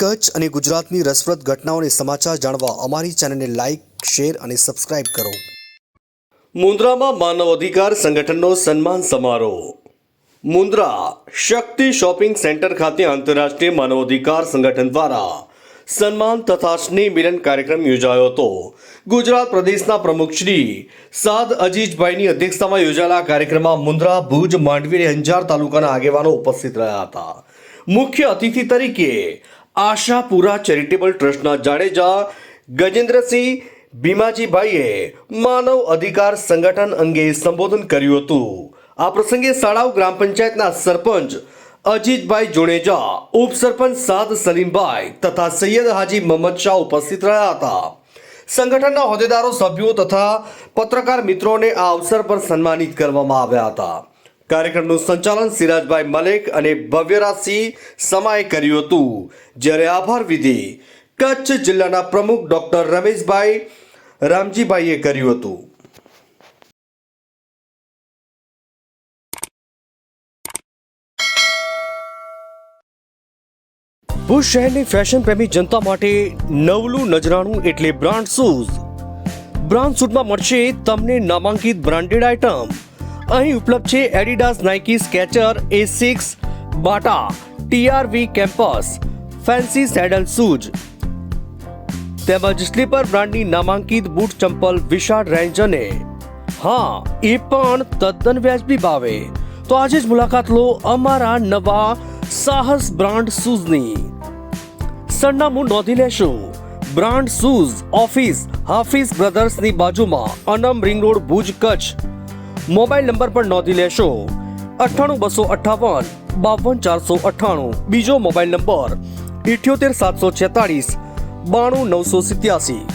કચ્છ અને ગુજરાતની રસપ્રદ ઘટનાઓને સમાચાર જાણવા અમારી ચેનલને લાઇક શેર અને સબસ્ક્રાઇબ કરો. મુન્દ્રામાં માનવ અધિકાર સંગઠનનો સન્માન સમારોહ. મુન્દ્રા શક્તિ શોપિંગ સેન્ટર ખાતે આંતરરાષ્ટ્રીય માનવ અધિકાર સંગઠન દ્વારા સન્માન તથા સ્નેહ મિલન કાર્યક્રમ યોજાયો હતો. ગુજરાત પ્રદેશના પ્રમુખ શ્રી સાદ અજીજભાઈની અધ્યક્ષતામાં યોજાયેલા કાર્યક્રમમાં મુન્દ્રા, ભુજ, માંડવી અને અંજાર તાલુકાના આગેવાનો ઉપસ્થિત રહ્યા હતા. મુખ્ય અતિથિ તરીકે આશાપુરા ચેરિટેબલ ટ્રસ્ટના જાડેજા ગજેન્દ્રસિંહ ભીમાજીભાઈએ માનવ અધિકાર સંગઠન અંગે સંબોધન કર્યું હતું. આ પ્રસંગે શાળાઓ ગ્રામ પંચાયતના સરપંચ અજીતભાઈ જોડેજા, ઉપસરપંચ સાદ સલીમભાઈ તથા સૈયદ હાજી મોહમ્મદ શાહ ઉપસ્થિત રહ્યા હતા. સંગઠનના હોદ્દેદારો સભ્યો તથા પત્રકાર મિત્રોને આ અવસર પર સન્માનિત કરવામાં આવ્યા હતા. કાર્યક્રમનું સંચાલન સિરાજભાઈ મલેક અને ભવ્યરાજસિંહ સમાએ કર્યું હતું. જ્યારે આભાર વિધિ કચ્છ જિલ્લાના પ્રમુખ ડોક્ટર રમેશભાઈ રામજીભાઈએ કર્યું હતું. ભુજ શહેરની ફેશન પ્રેમી જનતા માટે નવલું નજરાણું એટલે બ્રાન્ડ શૂઝ. બ્રાન્ડ શૂટમાં મળશે તમને નામાંકિત બ્રાન્ડેડ આઇટમ. અહીં ઉપલબ્ધ છે Adidas, Nike, Skechers, Asics, Bata TRV Campus, fancy sandal shoes. તેમજ સ્લીપર બ્રાન્ડની નામાંકિત બૂટ ચંપલ વિશાળ રેન્જ અને હા, એ પણ તદ્દન વ્યાજબી ભાવે. તો આજે જ મુલાકાત લો અમારા નવા સાહસ બ્રાન્ડ શૂઝની. સરનામું નોંધી લેશો. બ્રાન્ડ શૂઝ ઓફિસ, હાફિઝ બ્રધર્સની બાજુમાં, Anam ring road, Bhuj, Kutch. Mobile number પર નોંધી લેશો. અઠ્ઠાણું બસો અઠ્ઠાવન, બાવન ચારસો અઠ્ઠાણું. બીજો મોબાઈલ નંબર, ઇઠ્યોતેર સાતસો છેતાળીસ, બાણું નવસો સિત્યાસી.